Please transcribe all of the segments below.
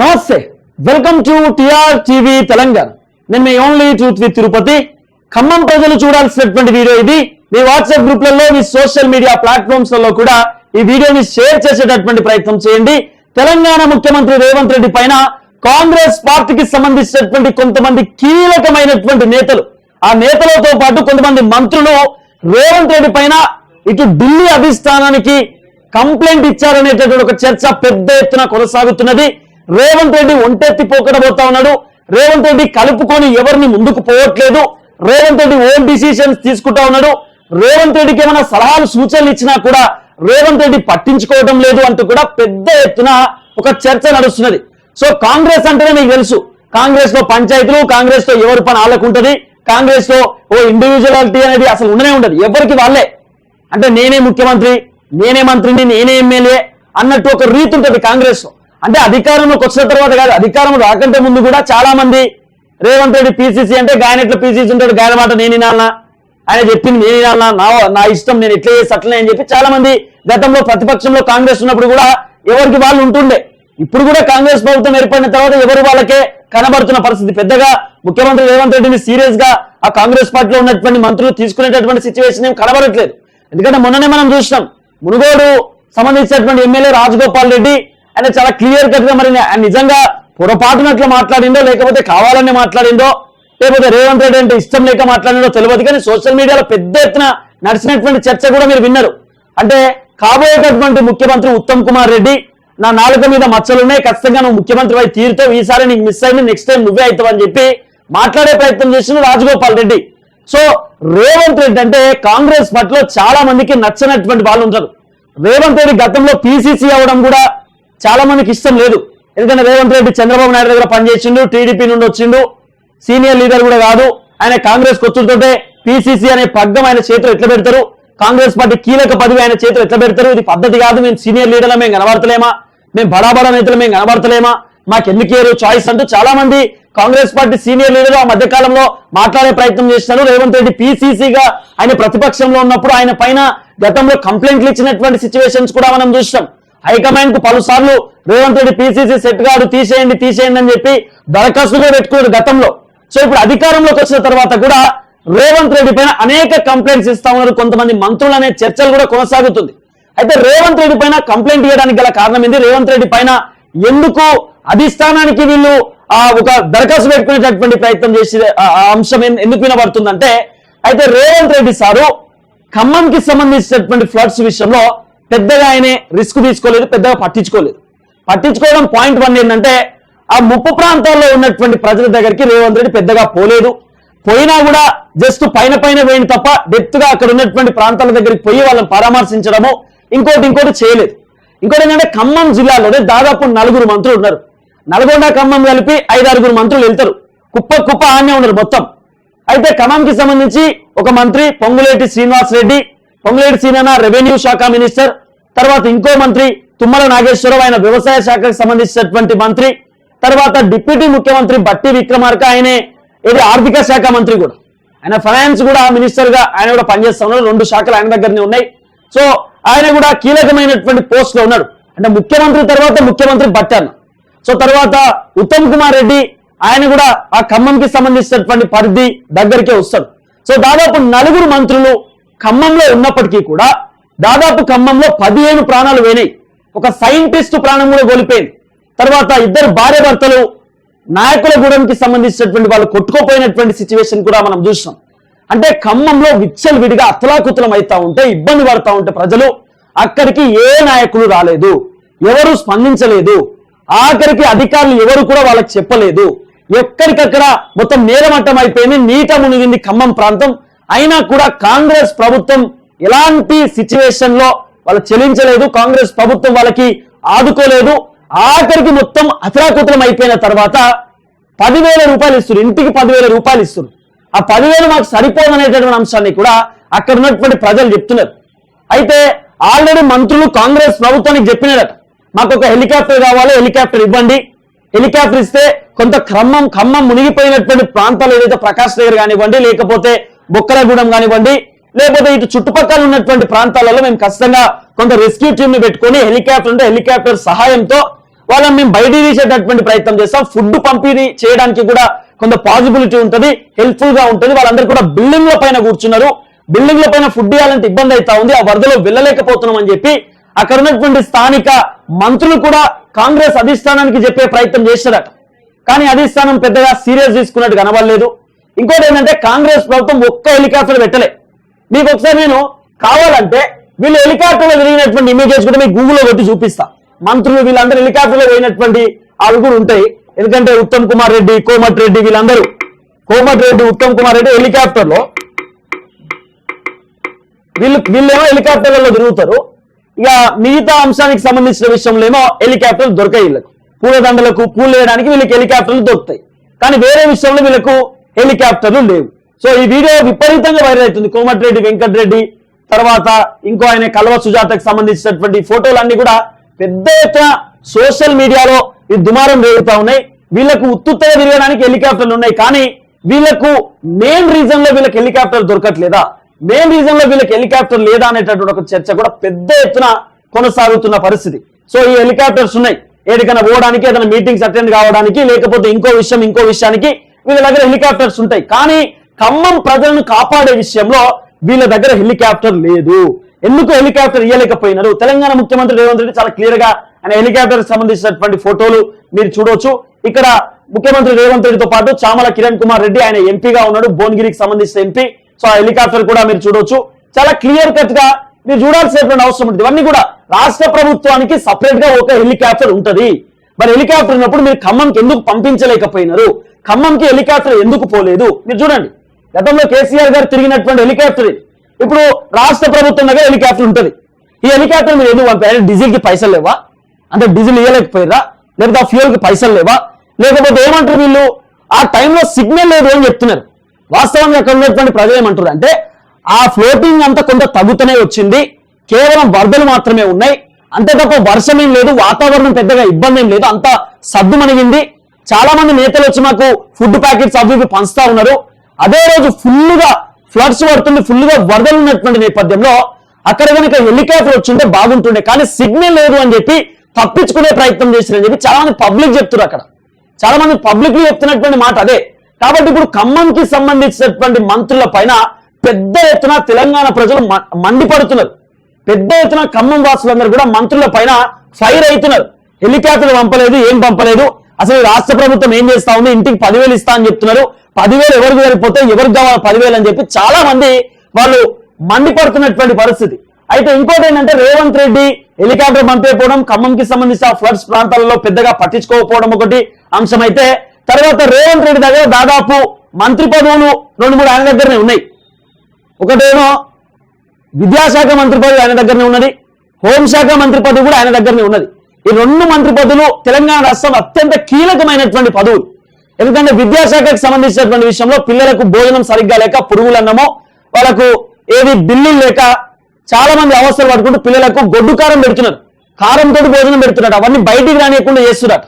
నమస్తే. Welcome to TR TV Telangana నేను మీ only truth with Tirupati Khammam ప్రజలు చూడాల్సినటువంటి వీడియో ఇది. మీ వాట్సాప్ గ్రూప్లలో మీ సోషల్ మీడియా ప్లాట్ఫామ్స్లలో కూడా ఈ వీడియోని షేర్ చేసేటటువంటి ప్రయత్నం చేయండి. తెలంగాణ ముఖ్యమంత్రి రేవంత్ రెడ్డి పైన కాంగ్రెస్ పార్టీకి సంబంధించినటువంటి కొంతమంది కీలకమైనటువంటి నేతలు ఆ నేతలతో పాటు కొంతమంది మంత్రులు రేవంత్ రెడ్డి పైన ఇటు ఢిల్లీ అధిష్టానానికి కంప్లైంట్ ఇచ్చారనేటటువంటి ఒక చర్చ పెద్ద ఎత్తున కొనసాగుతున్నది. రేవంత్ రెడ్డి ఒంటెత్తి పోకడబోతా ఉన్నాడు. రేవంత్ రెడ్డి కలుపుకొని ఎవరిని ముందుకు పోవట్లేదు. రేవంత్ రెడ్డి ఓన్ డిసిషన్స్ తీసుకుంటా ఉన్నాడు. రేవంత్ రెడ్డికి ఏమైనా సలహాలు సూచనలు ఇచ్చినా కూడా రేవంత్ రెడ్డి పట్టించుకోవడం లేదు అంటూ కూడా పెద్ద ఎత్తున ఒక చర్చ నడుస్తున్నది. సో కాంగ్రెస్ అంటేనే మీకు తెలుసు. కాంగ్రెస్లో పంచాయతీలు కాంగ్రెస్లో ఎవరి పని ఆలకుంటది కాంగ్రెస్లో ఓ ఇండివిజువాలిటీ అనేది అసలు ఉండనే ఉండదు. ఎవరికి వాళ్ళే. అంటే నేనే ముఖ్యమంత్రి నేనే మంత్రిని నేనే ఎమ్మెల్యే అన్నట్టు ఒక రీతి ఉంటుంది కాంగ్రెస్లో అంటే అధికారంలోకి వచ్చిన తర్వాత కాదు అధికారం రాకంటే ముందు కూడా చాలా మంది రేవంత్ రెడ్డి పీసీసీ అంటే గాయన ఎట్లా పీసీసీ ఉంటాడు గాయన మాట నేను వినాలనా? ఆయన చెప్పింది నేను వినాలనా? నా నా ఇష్టం నేను ఎట్లా చేసి అట్లనే అని చెప్పి చాలా మంది గతంలో ప్రతిపక్షంలో కాంగ్రెస్ ఉన్నప్పుడు కూడా ఎవరికి వాళ్ళు ఉంటుండే. ఇప్పుడు కూడా కాంగ్రెస్ ప్రభుత్వం ఏర్పడిన తర్వాత ఎవరు వాళ్ళకే కనబడుతున్న పరిస్థితి. పెద్దగా ముఖ్యమంత్రి రేవంత్ రెడ్డిని సీరియస్గా ఆ కాంగ్రెస్ పార్టీలో ఉన్నటువంటి మంత్రులు తీసుకునేటటువంటి సిచ్యువేషన్ ఏం కనబడట్లేదు. ఎందుకంటే మొన్ననే మనం చూసినాం మునుగోడు సంబంధించినటువంటి ఎమ్మెల్యే రాజగోపాల్ రెడ్డి ఆయన చాలా క్లియర్ కట్గా మరి నిజంగా పొరపాటునట్లు మాట్లాడిందో లేకపోతే కావాలని మాట్లాడిందో లేకపోతే రేవంత్ రెడ్డి అంటే ఇష్టం లేక మాట్లాడిందో తెలియదు కానీ సోషల్ మీడియాలో పెద్ద ఎత్తున నడిచినటువంటి చర్చ కూడా మీరు విన్నారు. అంటే కాబోయేటటువంటి ముఖ్యమంత్రి ఉత్తమ్ కుమార్ రెడ్డి నా నాలుక మీద మచ్చలు ఉన్నాయి ఖచ్చితంగా నువ్వు ముఖ్యమంత్రి అయి తీరుతావు ఈసారి నీకు మిస్ అయింది నెక్స్ట్ టైం నువ్వే అవుతావు అని చెప్పి మాట్లాడే ప్రయత్నం చేసిన రాజగోపాల్ రెడ్డి. సో రేవంత్ రెడ్డి అంటే కాంగ్రెస్ పార్టీలో చాలా మందికి నచ్చినటువంటి వాళ్ళు ఉంటారు. రేవంత్ రెడ్డి గతంలో పీసీసీ అవ్వడం కూడా చాలా మందికి ఇష్టం లేదు. ఎందుకంటే రేవంత్ రెడ్డి చంద్రబాబు నాయుడు దగ్గర పనిచేసిండు టీడీపీ నుండి వచ్చిండు సీనియర్ లీడర్ కూడా కాదు. ఆయన కాంగ్రెస్ కొచ్చుతుంటే పీసీసీ అనే పగ్గం ఆయన చేతిలో ఎట్లా పెడతారు? కాంగ్రెస్ పార్టీ కీలక పదవి ఆయన చేతిలో ఎట్లా పెడతారు? ఇది పద్ధతి కాదు. మేము సీనియర్ లీడర్లు మేము కనబడతలేమా? మేము బడాబడా నేతలు మేము కనబడతలేమా? మాకు ఎందుకు ఏరు చాయిస్ అంటూ చాలా మంది కాంగ్రెస్ పార్టీ సీనియర్ లీడర్లు ఆ మధ్య కాలంలో మాట్లాడే ప్రయత్నం చేస్తున్నారు. రేవంత్ రెడ్డి పీసీసీగా ఆయన ప్రతిపక్షంలో ఉన్నప్పుడు ఆయన పైన గతంలో కంప్లైంట్లు ఇచ్చినటువంటి సిచ్యువేషన్స్ కూడా మనం చూస్తాం హైకమాండ్కు పలుసార్లు రేవంత్ రెడ్డి పిసిసి సెట్ గాడు తీసేయండి తీసేయండి అని చెప్పి దరఖాస్తుగా పెట్టుకున్నాడు గతంలో. సో ఇప్పుడు అధికారంలోకి వచ్చిన తర్వాత కూడా రేవంత్ రెడ్డి పైన అనేక కంప్లైంట్స్ ఇస్తా ఉన్నారు. కొంతమంది మంత్రులు అనే చర్చలు కూడా కొనసాగుతుంది. అయితే రేవంత్ రెడ్డి పైన కంప్లైంట్ ఇవ్వడానికి గల కారణం ఏంది? రేవంత్ రెడ్డి పైన ఎందుకు అధిష్టానానికి వీళ్ళు ఆ ఒక దరఖాస్తు పెట్టుకునేటటువంటి ప్రయత్నం చేసే అంశం ఎందుకు వినబడుతుందంటే అయితే రేవంత్ రెడ్డి సారు ఖమ్మంకి సంబంధించినటువంటి ఫ్లడ్స్ విషయంలో పెద్దగా ఆయనే రిస్క్ తీసుకోలేదు పెద్దగా పట్టించుకోలేదు. పట్టించుకోవడం పాయింట్ వన్ ఏంటంటే ఆ ముప్పు ప్రాంతాల్లో ఉన్నటువంటి ప్రజల దగ్గరికి రేవంత్ రెడ్డి పెద్దగా పోలేదు. పోయినా కూడా జస్ట్ పైన పైన వేయండి తప్ప డెప్త్గా అక్కడ ఉన్నటువంటి ప్రాంతాల దగ్గరికి పోయి వాళ్ళని పరామర్శించడము ఇంకోటి ఇంకోటి చేయలేదు. ఇంకోటి ఏంటంటే ఖమ్మం జిల్లాలోనే దాదాపు నలుగురు మంత్రులు ఉన్నారు. నల్గొండ ఖమ్మం కలిపి ఐదారుగురు మంత్రులు వెళ్తారు. కుప్ప కుప్ప ఆనే ఉన్నారు మొత్తం. అయితే ఖమ్మంకి సంబంధించి ఒక మంత్రి పొంగులేటి శ్రీనివాస్ రెడ్డి పొంగులేటి శ్రీనాన్న రెవెన్యూ శాఖ మినిస్టర్ తర్వాత ఇంకో మంత్రి తుమ్మల నాగేశ్వరరావు ఆయన వ్యవసాయ శాఖకు సంబంధించినటువంటి మంత్రి. తర్వాత డిప్యూటీ ముఖ్యమంత్రి బట్టి విక్రమార్క ఆయనే ఇది ఆర్థిక శాఖ మంత్రి కూడా. ఆయన ఫైనాన్స్ కూడా మినిస్టర్గా ఆయన కూడా పనిచేస్తున్నారు రెండు శాఖలు ఆయన దగ్గరనే ఉన్నాయి. సో ఆయన కూడా కీలకమైనటువంటి పోస్ట్లో ఉన్నాడు. అంటే ముఖ్యమంత్రి తర్వాత ముఖ్యమంత్రి బట్టి అన్న. సో తర్వాత ఉత్తమ్ కుమార్ రెడ్డి ఆయన కూడా ఆ ఖమ్మంకి సంబంధించినటువంటి పరిధి దగ్గరికే వస్తాడు. సో దాదాపు నలుగురు మంత్రులు ఖమ్మంలో ఉన్నప్పటికీ కూడా దాదాపు ఖమ్మంలో పదిహేను ప్రాణాలు పోయినాయి ఒక సైంటిస్ట్ ప్రాణం కూడా కోల్పోయింది. తర్వాత ఇద్దరు భార్య భర్తలు నాయకుల గూడెంకి సంబంధించినటువంటి వాళ్ళు కొట్టుకోపోయినటువంటి సిచ్యువేషన్ కూడా మనం చూసాం అంటే ఖమ్మంలో విచ్చలు విడిగా అతలాకుతలం అవుతా ఉంటే ఇబ్బంది పడతా ఉంటే ప్రజలు అక్కడికి ఏ నాయకులు రాలేదు ఎవరు స్పందించలేదు ఆఖరికి అధికారులు ఎవరు కూడా వాళ్ళకి చెప్పలేదు. ఎక్కడికక్కడ మొత్తం నేలమట్టం అయిపోయింది నీట మునిగింది ఖమ్మం ప్రాంతం. అయినా కూడా కాంగ్రెస్ ప్రభుత్వం ఎలాంటి సిచ్యువేషన్లో వాళ్ళు చెల్లించలేదు కాంగ్రెస్ ప్రభుత్వం వాళ్ళకి ఆదుకోలేదు. ఆఖరికి మొత్తం అతలాకుతలం అయిపోయిన తర్వాత పదివేల రూపాయలు ఇస్తారు ఇంటికి పదివేల రూపాయలు ఇస్తారు ఆ పదివేలు మాకు సరిపోదనేటటువంటి అంశాన్ని కూడా అక్కడ ఉన్నటువంటి ప్రజలు చెప్తున్నారు. అయితే ఆల్రెడీ మంత్రులు కాంగ్రెస్ ప్రభుత్వానికి చెప్పినారట మాకు ఒక హెలికాప్టర్ కావాలి హెలికాప్టర్ ఇవ్వండి. హెలికాప్టర్ ఇస్తే కొంత క్రమం ఖమ్మం మునిగిపోయినటువంటి ప్రాంతాలు ఏదైతే ప్రకాష్ నగర్ కానివ్వండి లేకపోతే బొక్కలగూడెం కానివ్వండి లేకపోతే ఇటు చుట్టుపక్కల ఉన్నటువంటి ప్రాంతాలలో మేము ఖచ్చితంగా కొంత రెస్క్యూ టీమ్ని పెట్టుకొని హెలికాప్టర్ ఉంటే హెలికాప్టర్ సహాయంతో వాళ్ళని మేము బయట తీసేటటువంటి ప్రయత్నం చేస్తాం. ఫుడ్ పంపిణీ చేయడానికి కూడా కొంత పాసిబిలిటీ ఉంటుంది. హెల్ప్ఫుల్గా ఉంటుంది. వాళ్ళందరూ కూడా బిల్డింగ్ల పైన కూర్చున్నారు. బిల్డింగ్ల పైన ఫుడ్ ఇవ్వాలంటే ఇబ్బంది అవుతా ఉంది. ఆ వరదలో వెళ్ళలేకపోతున్నాం అని చెప్పి అక్కడ ఉన్నటువంటి స్థానిక మంత్రులు కూడా కాంగ్రెస్ అధిష్టానానికి చెప్పే ప్రయత్నం చేశారట కానీ అధిష్టానం పెద్దగా సీరియస్ తీసుకున్నట్టు కనబడలేదు. ఇంకోటి ఏంటంటే కాంగ్రెస్ ప్రభుత్వం ఒక్క హెలికాప్టర్ పెట్టలే. మీకు ఒకసారి నేను కావాలంటే వీళ్ళు హెలికాప్టర్లో తిరిగినటువంటి ఇమేజెస్ కూడా మీకు గూగుల్లో కొట్టి చూపిస్తా. మంత్రులు వీళ్ళందరూ హెలికాప్టర్లో పోయినటువంటి అవి కూడా ఉంటాయి. ఎందుకంటే ఉత్తమ్ కుమార్ రెడ్డి కోమట్ రెడ్డి వీళ్ళందరూ. కోమట్ రెడ్డి ఉత్తమ్ కుమార్ రెడ్డి హెలికాప్టర్లో. వీళ్ళు వీళ్ళేమో హెలికాప్టర్లలో తిరుగుతారు. ఇక మిగతా అంశానికి సంబంధించిన విషయంలో ఏమో హెలికాప్టర్లు దొరకాయి వీళ్ళకు. పూలదండలకు పూలు వేయడానికి వీళ్ళకి హెలికాప్టర్లు దొరుకుతాయి. కానీ వేరే విషయంలో వీళ్ళకు హెలికాప్టర్లు లేవు. సో ఈ వీడియో విపరీతంగా వైరల్ అవుతుంది. కోమటిరెడ్డి వెంకటరెడ్డి తర్వాత ఇంకో ఆయన కల్వ సుజాతకు సంబంధించినటువంటి ఫోటోలన్నీ కూడా పెద్ద ఎత్తున సోషల్ మీడియాలో ఈ దుమారం రేగుతా ఉన్నాయి. వీళ్ళకు ఉత్తుత్తగా తిరగడానికి హెలికాప్టర్లు ఉన్నాయి. కానీ వీళ్ళకు మెయిన్ రీజన్లో వీళ్ళకి హెలికాప్టర్ దొరకట్లేదా? మెయిన్ రీజన్లో వీళ్ళకి హెలికాప్టర్ లేదా అనేటటువంటి ఒక చర్చ కూడా పెద్ద ఎత్తున కొనసాగుతున్న పరిస్థితి. సో ఈ హెలికాప్టర్స్ ఉన్నాయి. ఏడికైనా పోవడానికి ఏదైనా మీటింగ్స్ అటెండ్ కావడానికి లేకపోతే ఇంకో విషయం ఇంకో విషయానికి వీళ్ళ దగ్గర హెలికాప్టర్స్ ఉంటాయి. కానీ ఖమ్మం ప్రజలను కాపాడే విషయంలో వీళ్ళ దగ్గర హెలికాప్టర్ లేదు. ఎందుకు హెలికాప్టర్ ఇయ్యలేకపోయినారు? తెలంగాణ ముఖ్యమంత్రి రేవంత్ రెడ్డి చాలా క్లియర్గా ఆయన హెలికాప్టర్ సంబంధించినటువంటి ఫోటోలు మీరు చూడొచ్చు. ఇక్కడ ముఖ్యమంత్రి రేవంత్ రెడ్డితో పాటు చామల కిరణ్ కుమార్ రెడ్డి ఆయన ఎంపీగా ఉన్నాడు భువనగిరికి సంబంధించిన ఎంపీ. సో ఆ హెలికాప్టర్ కూడా మీరు చూడొచ్చు. చాలా క్లియర్ కట్గా మీరు చూడాల్సినటువంటి అవసరం ఉంటుంది ఇవన్నీ కూడా రాష్ట్ర ప్రభుత్వానికి సపరేట్గా ఒక హెలికాప్టర్ ఉంటది. మరి హెలికాప్టర్ ఉన్నప్పుడు మీరు ఖమ్మంకి ఎందుకు పంపించలేకపోయినారు? ఖమ్మంకి హెలికాప్టర్ ఎందుకు పోలేదు? మీరు చూడండి. గతంలో కేసీఆర్ గారు తిరిగినటువంటి హెలికాప్టర్ ఇప్పుడు రాష్ట్ర ప్రభుత్వం దగ్గర హెలికాప్టర్ ఉంటుంది. ఈ హెలికాప్టర్ మీరు ఎందుకు పంపారు? డీజిల్కి పైసలు లేవా? అంటే డీజిల్ ఇవ్వలేకపోయారా లేకపోతే ఆ ఫ్యూల్కి పైసలు లేవా? లేకపోతే ఏమంటారు వీళ్ళు? ఆ టైంలో సిగ్నల్ లేదు అని చెప్తున్నారు. వాస్తవంగా అక్కడ ఉన్నటువంటి ప్రజలు ఏమంటారు అంటే ఆ ఫ్లోటింగ్ అంతా కొంత తగ్గుతూనే వచ్చింది. కేవలం వరదలు మాత్రమే ఉన్నాయి. అంతే తప్ప వర్షం ఏం లేదు వాతావరణం పెద్దగా ఇబ్బంది ఏం లేదు అంతా సద్దు మణిగింది చాలా మంది నేతలు వచ్చి మాకు ఫుడ్ ప్యాకెట్స్ అవి ఇవి పంచుతా ఉన్నారు. అదే రోజు ఫుల్గా ఫ్లడ్స్ పడుతుంది ఫుల్గా వరదలు ఉన్నటువంటి నేపథ్యంలో అక్కడ కనుక హెలికాప్టర్ వచ్చింటే బాగుంటుండే. కానీ సిగ్నల్ లేదు అని చెప్పి తప్పించుకునే ప్రయత్నం చేసిన చెప్పి చాలా మంది పబ్లిక్ చెప్తున్నారు అక్కడ. చాలా మంది పబ్లిక్ చెప్తున్నటువంటి మాట అదే. కాబట్టి ఇప్పుడు ఖమ్మంకి సంబంధించినటువంటి మంత్రుల పైన పెద్ద ఎత్తున తెలంగాణ ప్రజలు మ- మండిపడుతున్నారు. పెద్ద ఎత్తున ఖమ్మం వాసులందరూ కూడా మంత్రుల పైన ఫైర్ అవుతున్నారు. హెలికాప్టర్ పంపలేదు ఏం పంపలేదు. అసలు రాష్ట్ర ప్రభుత్వం ఏం చేస్తా ఉంది? ఇంటికి పదివేలు ఇస్తా అని చెప్తున్నారు. పదివేలు ఎవరికి వెళ్ళిపోతే ఎవరికి కావాలి పదివేలు అని చెప్పి చాలా మంది వాళ్ళు మండిపడుతున్నటువంటి పరిస్థితి. అయితే ఇంకోటి ఏంటంటే రేవంత్ రెడ్డి హెలికాప్టర్ పంపేయకపోవడం ఖమ్మంకి సంబంధించిన ఫ్లడ్స్ ప్రాంతాలలో పెద్దగా పట్టించుకోకపోవడం ఒకటి అంశం అయితే తర్వాత రేవంత్ రెడ్డి దగ్గర దాదాపు మంత్రి పదవులు రెండు మూడు ఆయన దగ్గరనే ఉన్నాయి. ఒకటేమో విద్యాశాఖ మంత్రి పదవి ఆయన దగ్గరనే ఉన్నది హోంశాఖ మంత్రి పదవి కూడా ఆయన దగ్గరనే ఉన్నది. ఈ రెండు మంత్రి పదవులు తెలంగాణ రాష్ట్రం అత్యంత కీలకమైనటువంటి పదవులు. ఎందుకంటే విద్యాశాఖకు సంబంధించినటువంటి విషయంలో పిల్లలకు భోజనం సరిగ్గా లేక పురుగులన్నమో వాళ్ళకు ఏది బిల్లులు లేక చాలా మంది అవసరం పడుకుంటూ పిల్లలకు గొడ్డు కారం పెడుతున్నారు. కారంతో భోజనం పెడుతున్నారు అవన్నీ బయటికి రానియకుండా చేస్తున్నారు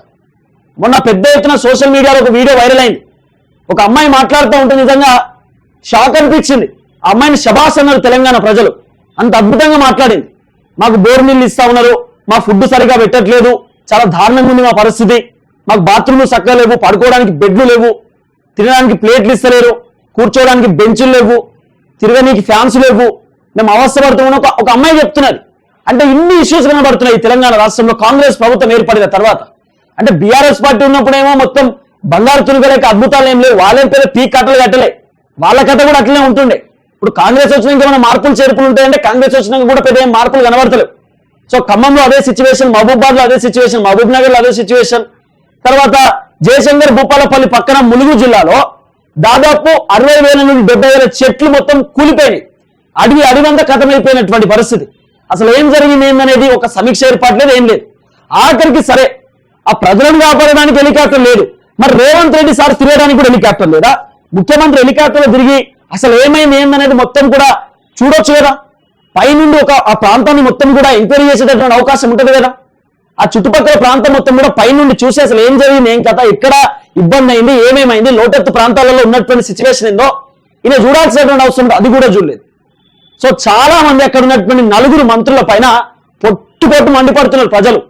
మొన్న పెద్ద ఎత్తున సోషల్ మీడియాలో ఒక వీడియో వైరల్ అయింది. ఒక అమ్మాయి మాట్లాడుతూ ఉంటే నిజంగా షాక్ అనిపించింది. ఆ అమ్మాయిని శబాస్ అన్నారు తెలంగాణ ప్రజలు. అంత అద్భుతంగా మాట్లాడింది. మాకు బోర్ నీళ్ళు ఇస్తా ఉన్నారు. మా ఫుడ్ సరిగా పెట్టట్లేదు. చాలా దారుణంగా ఉంది మా పరిస్థితి. మాకు బాత్రూమ్లు చక్కగా లేవు పడుకోవడానికి బెడ్లు లేవు తినడానికి ప్లేట్లు ఇస్తలేరు కూర్చోవడానికి బెంచులు లేవు తిరగనీకి ఫ్యాన్స్ లేవు. మేము అవస్థపడుతున్నాం ఒక ఒక అమ్మాయి చెప్తున్నది. అంటే ఇన్ని ఇష్యూస్ కనబడుతున్నాయి తెలంగాణ రాష్ట్రంలో. కాంగ్రెస్ ప్రభుత్వం ఏర్పడిన తర్వాత. అంటే బీఆర్ఎస్ పార్టీ ఉన్నప్పుడేమో మొత్తం బంగారు తునుగలేక అద్భుతాలు ఏం లేవు. వాళ్ళేం పేరు? పీ కట్టలు కట్టలే. వాళ్ళ కథ కూడా అట్లనే ఉంటుండే. ఇప్పుడు కాంగ్రెస్ వచ్చినాక ఏమైనా మార్పులు చేర్పులు ఉంటాయంటే కాంగ్రెస్ వచ్చినాక కూడా పెద్ద ఏం మార్పులు కనబడతలేవు. సో ఖమ్మంలో అదే సిచ్యువేషన్ మహబూబాద్లో అదే సిచ్యువేషన్ మహబూబ్ నగర్లో అదే సిచ్యువేషన్ తర్వాత జయశంకర్ భూపాలపల్లి పక్కన ములుగు జిల్లాలో దాదాపు అరవై వేల నుండి డెబ్బై వేల చెట్లు మొత్తం కూలిపోయినాయి. అడవి అడివంత కథమైపోయినటువంటి పరిస్థితి. అసలు ఏం జరిగింది ఏందనేది ఒక సమీక్ష ఏర్పాటు లేదు ఏం లేదు. ఆఖరికి సరే ఆ ప్రజలను కాపాడడానికి హెలికాప్టర్ లేదు. మరి రేవంత్ రెడ్డి సార్ తిరగడానికి కూడా హెలికాప్టర్ లేదా? ముఖ్యమంత్రి హెలికాప్టర్లో తిరిగి అసలు ఏమైంది ఏందనేది మొత్తం కూడా చూడొచ్చు కదా. పైనుండి ఒక ఆ ప్రాంతాన్ని మొత్తం కూడా ఎంక్వైరీ చేసేటటువంటి అవకాశం ఉంటుంది కదా. ఆ చుట్టుపక్కల ప్రాంతం మొత్తం కూడా పైనుండి చూసి అసలు ఏం జరిగింది ఏం కథ ఎక్కడ ఇబ్బంది అయింది ఏమేమైంది లోటెత్తు ప్రాంతాలలో ఉన్నటువంటి సిచ్యువేషన్ ఏందో ఈయన చూడాల్సినటువంటి అవసరం అది కూడా చూడలేదు. సో చాలా మంది అక్కడ ఉన్నటువంటి నలుగురు మంత్రుల పైన పొట్టు పొట్టు మండిపడుతున్నారు ప్రజలు.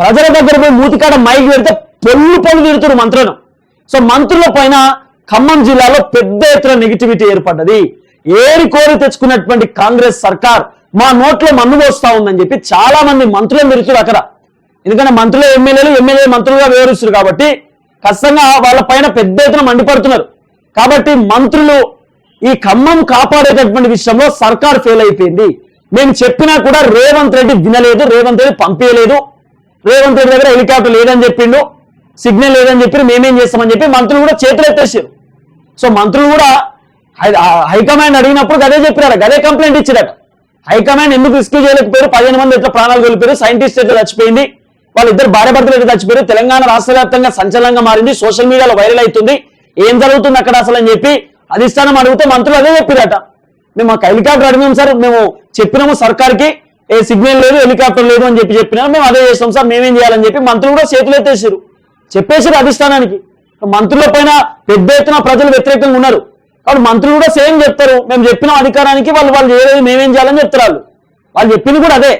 ప్రజల దగ్గర పోయి మూతికాడ మైకి పెడితే పొల్లు పొల్లు తిడుతున్నారు మంత్రులను. సో మంత్రుల పైన ఖమ్మం జిల్లాలో పెద్ద ఎత్తున నెగిటివిటీ ఏర్పడ్డది. ఏరి కోరి తెచ్చుకున్నటువంటి కాంగ్రెస్ సర్కార్ మా నోట్లో మన్ను పోస్తా ఉందని చెప్పి చాలా మంది మంత్రులు తిరుగుతారు అక్కడ. ఎందుకంటే మంత్రులు ఎమ్మెల్యేలు ఎమ్మెల్యే మంత్రులుగా వ్యవహరిస్తారు కాబట్టి ఖచ్చితంగా వాళ్ళ పైన పెద్ద ఎత్తున మండిపడుతున్నారు. కాబట్టి మంత్రులు ఈ ఖమ్మం కాపాడేటటువంటి విషయంలో సర్కార్ ఫెయిల్ అయిపోయింది. మేము చెప్పినా కూడా రేవంత్ రెడ్డి వినలేదు రేవంత్ రెడ్డి పంపించలేదు. రేవంత్ రెడ్డి దగ్గర హెలికాప్టర్ లేదని చెప్పిండు సిగ్నల్ లేదని చెప్పి మేమేం చేస్తామని చెప్పి మంత్రులు కూడా చేతులు ఎత్తేసారు. సో మంత్రులు కూడా హై- హైకమాండ్ అడిగినప్పుడు అదే చెప్పినారు అదే కంప్లైంట్ ఇచ్చారట. హైకమాండ్ ఎందుకు రిస్క్ చేయలేకపోయారు? పదిహేను మంది ఎట్లా ప్రాణాలు కోల్పోయారు? సైంటిస్ట్ ఎట్లా చచ్చిపోయింది? వాళ్ళిద్దరు భార్య భర్తలు ఎట్లా చచ్చిపోయారు తెలంగాణ రాష్ట్ర వ్యాప్తంగా సంచలనంగా మారింది. సోషల్ మీడియాలో వైరల్ అవుతుంది. ఏం జరుగుతుంది అక్కడ అసలు అని చెప్పి అధిష్టానం అడిగితే మంత్రులు అదే చెప్పిరట. మేము మాకు హెలికాప్టర్ అడిగాం సార్. మేము చెప్పినాము సర్కార్కి. ఏ సిగ్నల్ లేదు హెలికాప్టర్ లేదు అని చెప్పి చెప్పినాము మేము అదే చేస్తాం సార్. మేమేం చేయాలని చెప్పి మంత్రులు కూడా చేతులు ఎత్తేసారు. చెప్పేసారు అధిష్టానానికి. మంత్రుల పైన పెద్ద ఎత్తున ప్రజలు వ్యతిరేకంగా ఉన్నారు. కాబట్టి మంత్రులు కూడా సేమ్ చెప్తారు. మేము చెప్పిన అధికారానికి వాళ్ళు వాళ్ళు చేయలేదు మేమేం చేయాలని చెప్తారు వాళ్ళు. వాళ్ళు చెప్పింది కూడా అదే.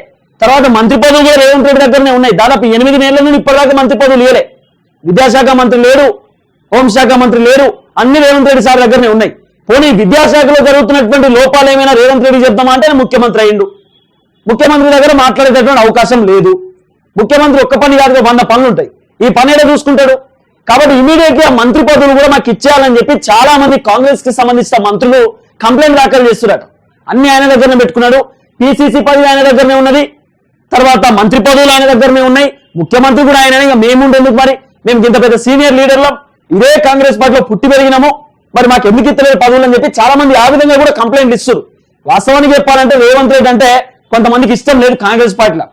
తర్వాత మంత్రి పదవులు కూడా రేవంత్ రెడ్డి దగ్గరనే ఉన్నాయి. దాదాపు ఎనిమిది నెలల నుండి ఇప్పటిదాకా మంత్రి పదవులు ఇవ్వలే విద్యాశాఖ మంత్రి లేరు హోంశాఖ మంత్రి లేరు అన్ని రేవంత్ రెడ్డి సార్ దగ్గరనే ఉన్నాయి. పోనీ విద్యాశాఖలో జరుగుతున్నటువంటి లోపాలు ఏమైనా రేవంత్ రెడ్డి చెప్తామా అంటే ముఖ్యమంత్రి అయిండు ముఖ్యమంత్రి దగ్గర మాట్లాడేటటువంటి అవకాశం లేదు. ముఖ్యమంత్రి ఒక్క పని కాదు వంద పనులు ఉంటాయి. ఈ పని ఏదో చూసుకుంటాడు? కాబట్టి ఇమీడియట్గా మంత్రి పదవులు కూడా మాకు ఇచ్చేయాలని చెప్పి చాలా మంది కాంగ్రెస్కి సంబంధించిన మంత్రులు కంప్లైంట్ దాఖలు చేస్తున్నారు. అన్ని ఆయన దగ్గరనే పెట్టుకున్నాడు. పిసిసి పదవి ఆయన దగ్గరనే ఉన్నది. తర్వాత మంత్రి పదవులు ఆయన దగ్గరనే ఉన్నాయి. ముఖ్యమంత్రి కూడా ఆయన ఇంకా మేముండేందుకు మరి? మేము ఇంత పెద్ద సీనియర్ లీడర్లం. ఇదే కాంగ్రెస్ పార్టీలో పుట్టి పెరిగినాము. మరి మాకు ఎందుకు ఇత్తలేదు పదవులు అని చెప్పి చాలా మంది ఆ విధంగా కూడా కంప్లైంట్ ఇస్తారు వాస్తవానికి చెప్పాలంటే రేవంత్ రెడ్డి అంటే కొంతమందికి ఇష్టం లేదు కాంగ్రెస్ పార్టీలో.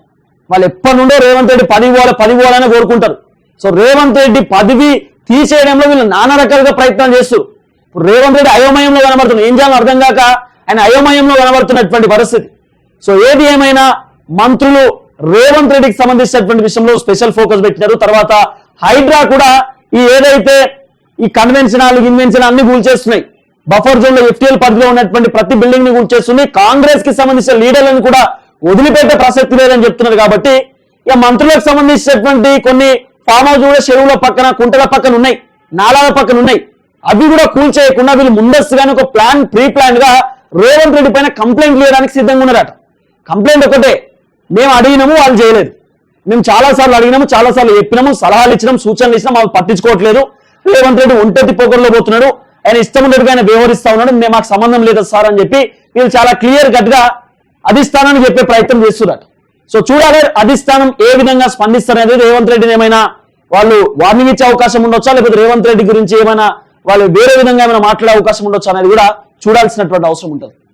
వాళ్ళు ఎప్పటి నుండో రేవంత్ రెడ్డి పదవి పోవాలి పదవి పోవాలని కోరుకుంటారు. సో రేవంత్ రెడ్డి పదవి తీసేయడంలో వీళ్ళు నానా రకాలుగా ప్రయత్నాలు చేస్తారు ఇప్పుడు రేవంత్ రెడ్డి అయోమయంలో కనబడుతున్నారు. ఏం చేయాలో అర్థం కాక ఆయన అయోమయంలో కనబడుతున్నటువంటి పరిస్థితి. సో ఏది ఏమైనా మంత్రులు రేవంత్ రెడ్డికి సంబంధించినటువంటి విషయంలో స్పెషల్ ఫోకస్ పెట్టినారు. తర్వాత హైడ్రా కూడా ఈ ఏదైతే ఈ కన్వెన్షన్ ఇన్వెన్షన్ అన్ని కూల్చేస్తున్నాయి. బఫర్ జోన్లో ఎఫ్టీఎల్ పరిధిలో ఉన్నటువంటి ప్రతి బిల్డింగ్ని కూల్చేస్తుంది. కాంగ్రెస్కి సంబంధించిన లీడర్లను కూడా వదిలిపెట్టే ప్రసక్తి లేదని చెప్తున్నారు కాబట్టి ఇక మంత్రులకు సంబంధించినటువంటి కొన్ని ఫామ్ హౌస్ కూడా చెరువుల పక్కన కుంటల పక్కన ఉన్నాయి. నాలాల పక్కన ఉన్నాయి. అవి కూడా కూల్చేయకుండా వీళ్ళు ముందస్తుగానే ఒక ప్లాన్ ప్రీ ప్లాన్గా రేవంత్ రెడ్డి పైన కంప్లైంట్ చేయడానికి సిద్ధంగా ఉన్నారట. కంప్లైంట్ ఒకటే మేము అడిగినాము వాళ్ళు చేయలేదు. మేము చాలా సార్లు అడిగినాము చాలా సార్లు చెప్పినాము సలహాలు ఇచ్చినాం సూచనలు ఇచ్చినాం వాళ్ళు పట్టించుకోవట్లేదు. రేవంత్ రెడ్డి ఒంటెత్తి పోకర్లో పోతున్నాడు. ఆయన ఇష్టం ఉన్నట్టుగా ఆయన వ్యవహరిస్తా ఉన్నాడు. మేము మాకు సంబంధం లేదు సార్ అని చెప్పి వీళ్ళు చాలా క్లియర్ కట్గా చెప్పే ప్రయత్నం చేస్తున్నారు. సో చూడాలి అధిష్టానం ఏ విధంగా స్పందిస్తారనేది రేవంత్ రెడ్డిని ఏమైనా వాళ్ళు వార్నింగ్ ఇచ్చే అవకాశం ఉండొచ్చా? లేకపోతే రేవంత్ రెడ్డి గురించి ఏమైనా వాళ్ళు వేరే విధంగా ఏమైనా మాట్లాడే అవకాశం ఉండొచ్చా అనేది కూడా చూడాల్సినటువంటి అవసరం ఉంటుంది.